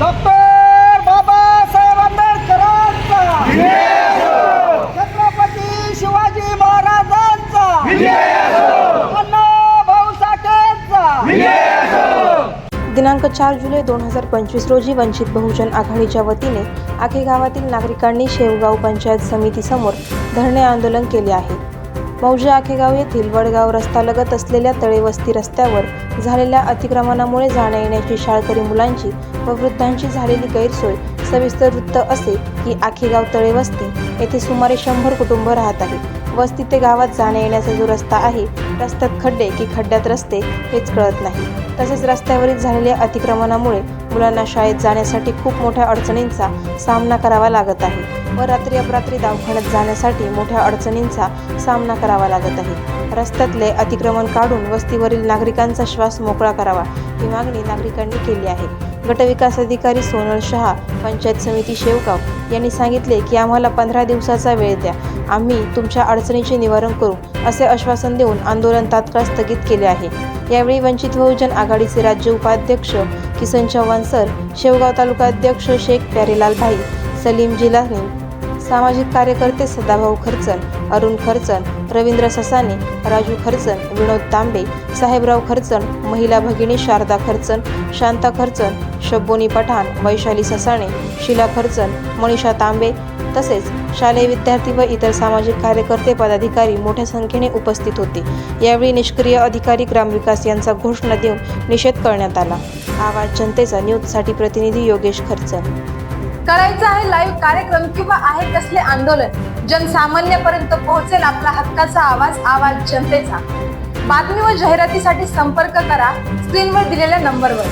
Doctor Babasaheb आंबेडकरांचा. छत्रपती शिवाजी महाराजांचा. अण्णा भाऊ साठेंचा. दिनांक चार जुलै दोन हजार पंचवीस रोजी वंचित बहुजन आघाडीच्या वतीने आखे गावातील नागरिकांनी शेवगाव पंचायत समितीसमोर धरणे आंदोलन केले आहे. मौजे आखेगाव येथील वडगाव रस्त्यालगत असलेल्या तळेवस्ती रस्त्यावर झालेल्या अतिक्रमणामुळे जाण्या येण्याची शाळकरी मुलांची व वृद्धांची झालेली गैरसोय सविस्तर वृत्त असे की आखेगाव तळेवस्ती येथे सुमारे शंभर कुटुंब राहत आहेत. वस्ती ते गावात जाण्या येण्याचा जो रस्ता आहे रस्त्यात खड्डे की खड्ड्यात रस्ते हेच कळत नाही. तसेच रस्त्यावरील झालेल्या अतिक्रमणामुळे मुलांना शाळेत जाण्यासाठी खूप मोठ्या अडचणींचा सामना करावा लागत आहे व रात्री अपरात्री दवाखान्यात जाण्यासाठी मोठ्या अडचणींचा सामना करावा लागत आहे. रस्त्यातले अतिक्रमण काढून वस्तीवरील नागरिकांचा श्वास मोकळा करावा ही मागणी नागरिकांनी केली आहे. गटविकास अधिकारी सोनल शहा पंचायत समिती शेवगाव यांनी सांगितले की आम्हाला पंधरा दिवसाचा वेळ द्या. आम्ही तुमच्या अडचणीचे निवारण करू असे आश्वासन देऊन आंदोलन तात्काळ स्थगित केले आहे. यावेळी वंचित बहुजन आघाडीचे राज्य उपाध्यक्ष किसन चव्हाण सर शेवगाव तालुका अध्यक्ष शेख प्यारेलाल भाई सलीम जिलानी सामाजिक कार्यकर्ते सदाभाऊ खर्चन अरुण खर्चन रवींद्र ससाने राजू खर्चन विनोद तांबे साहेबराव खर्चन महिला भगिनी शारदा खर्चन शांता खर्चन शब्बोनी पठाण वैशाली ससाणे शिला खर्चन मनीषा तांबे तसेच शालेय विद्यार्थी व इतर सामाजिक कार्यकर्ते पदाधिकारी मोठ्या संख्येने उपस्थित होते. यावेळी निष्क्रिय अधिकारी ग्रामविकास यांचा घोषणा देऊन निषेध करण्यात आला. आवाज जनतेचा न्यूजसाठी प्रतिनिधी योगेश खर्चन. करायचं आहे लाईव्ह कार्यक्रम किंवा आहे कसले आंदोलन? जनसामान्यपर्यंत पोहोचेल आपला हक्काचा आवाज आवाज जनतेचा. बातमी व जाहिरातीसाठी संपर्क करा स्क्रीनवर दिलेल्या नंबरवर